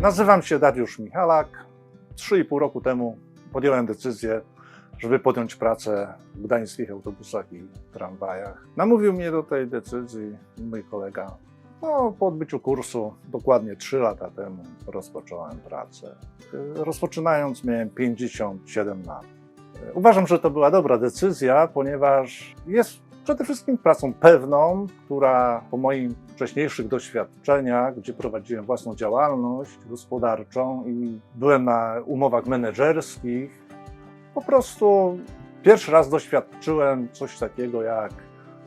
Nazywam się Dariusz Michalak. Trzy i pół roku temu podjąłem decyzję, żeby podjąć pracę w gdańskich autobusach i tramwajach. Namówił mnie do tej decyzji mój kolega. No, po odbyciu kursu, dokładnie 3 lata temu, rozpocząłem pracę. Rozpoczynając miałem 57 lat. Uważam, że to była dobra decyzja, ponieważ jest przede wszystkim pracą pewną, która po moich wcześniejszych doświadczeniach, gdzie prowadziłem własną działalność gospodarczą i byłem na umowach menedżerskich, po prostu pierwszy raz doświadczyłem coś takiego jak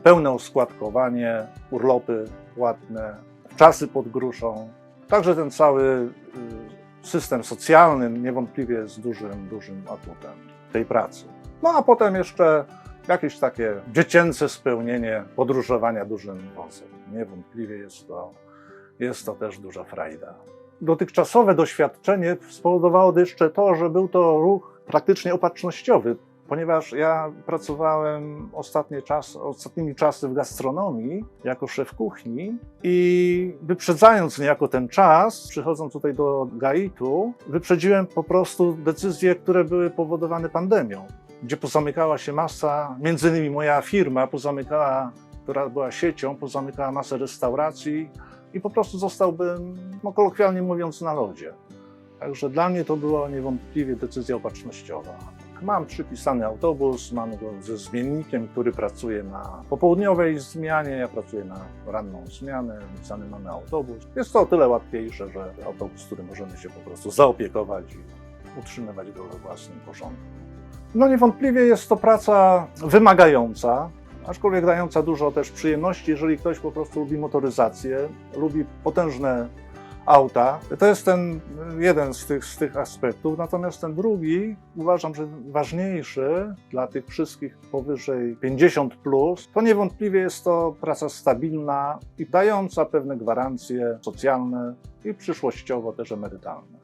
pełne oskładkowanie, urlopy płatne, czasy pod gruszą. Także ten cały y, system socjalny niewątpliwie jest dużym, dużym atutem tej pracy. No a potem jeszcze jakieś takie dziecięce spełnienie podróżowania dużym wozem. Niewątpliwie jest to, jest to też duża frajda. Dotychczasowe doświadczenie spowodowało jeszcze to, że był to ruch praktycznie opatrznościowy, ponieważ ja pracowałem ostatnie czas, ostatnimi czasy w gastronomii jako szef kuchni i wyprzedzając niejako ten czas, przychodząc tutaj do Gaitu, wyprzedziłem po prostu decyzje, które były powodowane pandemią, gdzie pozamykała się masa, między innymi moja firma pozamykała, która była siecią, pozamykała masę restauracji i po prostu zostałbym, no kolokwialnie mówiąc, na lodzie. Także dla mnie to była niewątpliwie decyzja opatrznościowa. Mam przypisany autobus, mam go ze zmiennikiem, który pracuje na popołudniowej zmianie, ja pracuję na ranną zmianę, napisany mamy autobus. Jest to o tyle łatwiejsze, że autobus, który możemy się po prostu zaopiekować i utrzymywać go we własnym porządku. No niewątpliwie jest to praca wymagająca, aczkolwiek dająca dużo też przyjemności, jeżeli ktoś po prostu lubi motoryzację, lubi potężne auta. To jest ten jeden z tych, z tych aspektów. Natomiast ten drugi uważam, że ważniejszy dla tych wszystkich powyżej 50, plus, to niewątpliwie jest to praca stabilna i dająca pewne gwarancje socjalne i przyszłościowo też emerytalne.